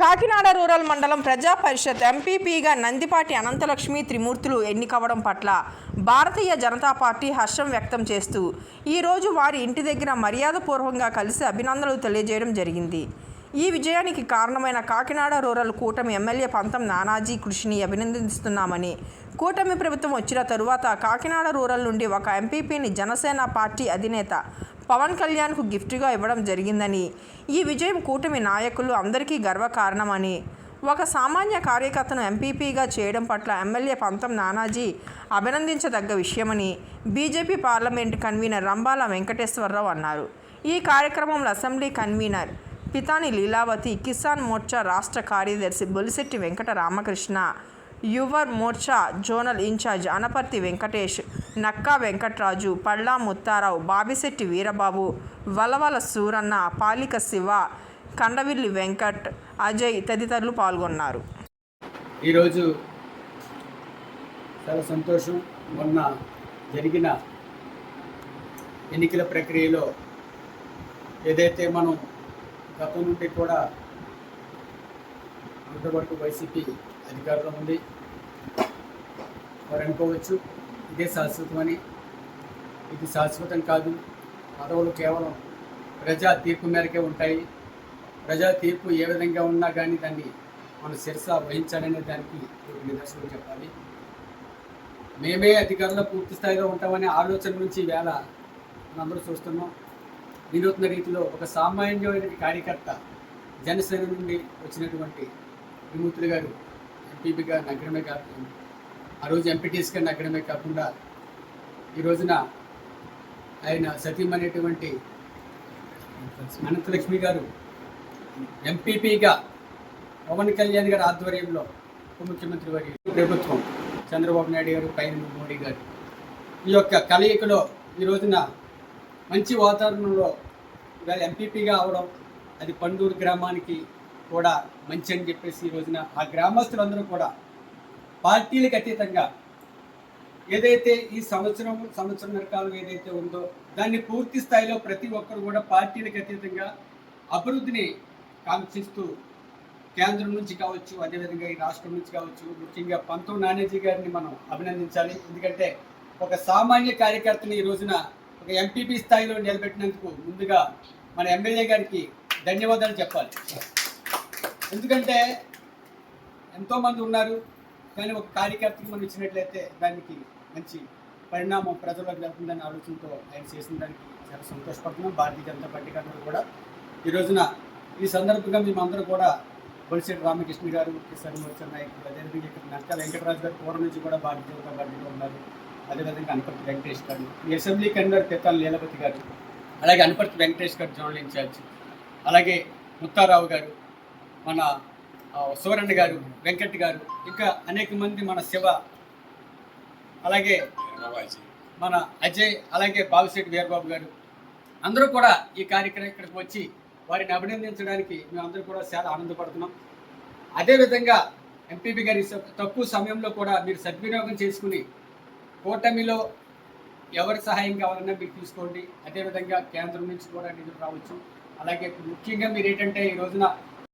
Kakinada rural మండలం ప్రజా పరిషత్ ఎంపీపీగా నందిపాటి అనంతలక్ష్మి త్రిమూర్తులు ఎన్నికవడం పట్ల భారతీయ జనతా పార్టీ హర్షం వ్యక్తం చేస్తూ ఈరోజు వారి ఇంటి దగ్గర మర్యాదపూర్వకంగా కలిసి అభినందనలు తెలియజేయడం జరిగింది. ఈ విజయానికి కారణమైన కాకినాడ రూరల్ కూటమి ఎమ్మెల్యే పంతం నానాజీ కృషిని అభినందిస్తున్నామని కూటమి ప్రభుత్వం వచ్చిన తరువాత కాకినాడ రూరల్ నుండి ఒక ఎంపీపీని జనసేన పార్టీ అధినేత పవన్ కళ్యాణ్కు గిఫ్ట్గా ఇవ్వడం జరిగిందని. ఈ విజయం కూటమి నాయకులు అందరికీ గర్వకారణమని. ఒక సామాన్య కార్యకర్తను ఎంపీపీగా చేయడం పట్ల ఎమ్మెల్యే పంతం నానాజీ అభినందించదగ్గ విషయమని BJP parliament convener Rambala Venkateswararao అన్నారు. ఈ కార్యక్రమంలో అసెంబ్లీ కన్వీనర్ పితాని లీలావతి కిసాన్ మోర్చా రాష్ట్ర కార్యదర్శి బొలిశెట్టి వెంకట రామకృష్ణ యువర్ మోర్చా జోనల్ ఇన్ఛార్జ్ అనపర్తి వెంకటేష్ నక్కా వెంకట్రాజు పళ్ళా ముత్తారావు బాబిశెట్టి వీరబాబు వలవల సూరన్న పాలిక శివ కండవిల్లి వెంకట్ అజయ్ తదితరులు పాల్గొన్నారు. ఈరోజు చాలా సంతోషం. మొన్న జరిగిన ఎన్నికల ప్రక్రియలో ఏదైతే మనం గతం నుండి కూడా అంతవరకు వైసీపీ అధికారంలో ఉంది. వారు అనుకోవచ్చు ఇదే శాశ్వతమని. ఇది శాశ్వతం కాదు. పదవులు కేవలం ప్రజా తీర్పు మేరకే ఉంటాయి. ప్రజా తీర్పు ఏ విధంగా ఉన్నా కానీ దాన్ని మన శిరస వహించాలనే దానికి నిదర్శనం చెప్పాలి. మేమే అధికారంలో పూర్తి స్థాయిలో ఉంటామనే ఆలోచన నుంచి వేళ మనందరూ చూస్తున్నాం. వినూత్న రీతిలో ఒక సామాన్యమైన కార్యకర్త జనసేన నుండి వచ్చినటువంటి విమూర్తులు గారు ఎంపీపీగా నగరమే కాకుండా ఆ రోజు ఎంపీటీస్గా నగరమే కాకుండా ఈ రోజున ఆయన సతీమనేటువంటి అనంతలక్ష్మి గారు ఎంపీపీగా పవన్ కళ్యాణ్ గారి ఆధ్వర్యంలో ఉప ముఖ్యమంత్రి వారి ప్రభుత్వం చంద్రబాబు నాయుడు గారు పైన మోడీ గారు. ఈ యొక్క కలయికలో ఈ రోజున మంచి వాతావరణంలో ఇవాళ ఎంపీపీగా అవడం అది పండూరు గ్రామానికి కూడా మంచి అని చెప్పేసి ఈ రోజున ఆ గ్రామస్తులందరూ కూడా పార్టీలకు అతీతంగా ఏదైతే ఈ సంవత్సరం సంవత్సరం కాలం ఏదైతే ఉందో దాన్ని పూర్తి స్థాయిలో ప్రతి ఒక్కరు కూడా పార్టీలకు అతీతంగా అభివృద్ధిని కాంక్షిస్తూ కేంద్రం నుంచి కావచ్చు అదేవిధంగా ఈ రాష్ట్రం నుంచి కావచ్చు ముఖ్యంగా పంతో నానేజీ గారిని మనం అభినందించాలి. ఎందుకంటే ఒక సామాన్య కార్యకర్తని ఈ రోజున ఒక ఎంపీపీ స్థాయిలో నిలబెట్టినందుకు ముందుగా మన ఎమ్మెల్యే గారికి ధన్యవాదాలు చెప్పాలి. ఎందుకంటే ఎంతోమంది ఉన్నారు కానీ ఒక కార్యకర్తకి మనం ఇచ్చినట్లయితే దానికి మంచి పరిణామం ప్రజలకు వెళ్తుందనే ఆలోచనతో ఆయన చేసిన దానికి చాలా సంతోషపడుతున్నాం. భారతీయ జనతా పార్టీ అందరూ కూడా. ఈ రోజున ఈ సందర్భంగా మేమందరూ కూడా బొలిశెట్టి రామకృష్ణ గారు కిషన్ మోర్చా నాయక్ అదేవిధంగా ఇక్కడ నక్క వెంకటరాజు గారు పూర్వం నుంచి కూడా భారతీయ జనతా పార్టీలో ఉన్నారు. అదేవిధంగా అనపర్తి వెంకటేష్ గారు ఈ అసెంబ్లీ కన్వీనర్ పెత్తాల లీలపతి గారు అలాగే అనపర్తి వెంకటేష్ గారు జనరల్ ఇన్ఛార్జ్ అలాగే ముత్తారావు గారు మన సూరన్న గారు వెంకట్ గారు ఇంకా అనేక మంది మన శివ అలాగే మన అజయ్ అలాగే బాబుశెట్టి వీరబాబు గారు. అందరూ కూడా ఈ కార్యక్రమం ఇక్కడికి వచ్చి వారిని అభినందించడానికి మేమందరూ కూడా చాలా ఆనందపడుతున్నాం. అదేవిధంగా ఎంపీపీ గారి తక్కువ సమయంలో కూడా మీరు సద్వినియోగం చేసుకుని కూటమిలో ఎవరి సహాయం కావాలన్నా మీరు తీసుకోండి. అదేవిధంగా కేంద్రం నుంచి కూడా నిధులు రావచ్చు. అలాగే ముఖ్యంగా మీరు ఏంటంటే ఈ రోజున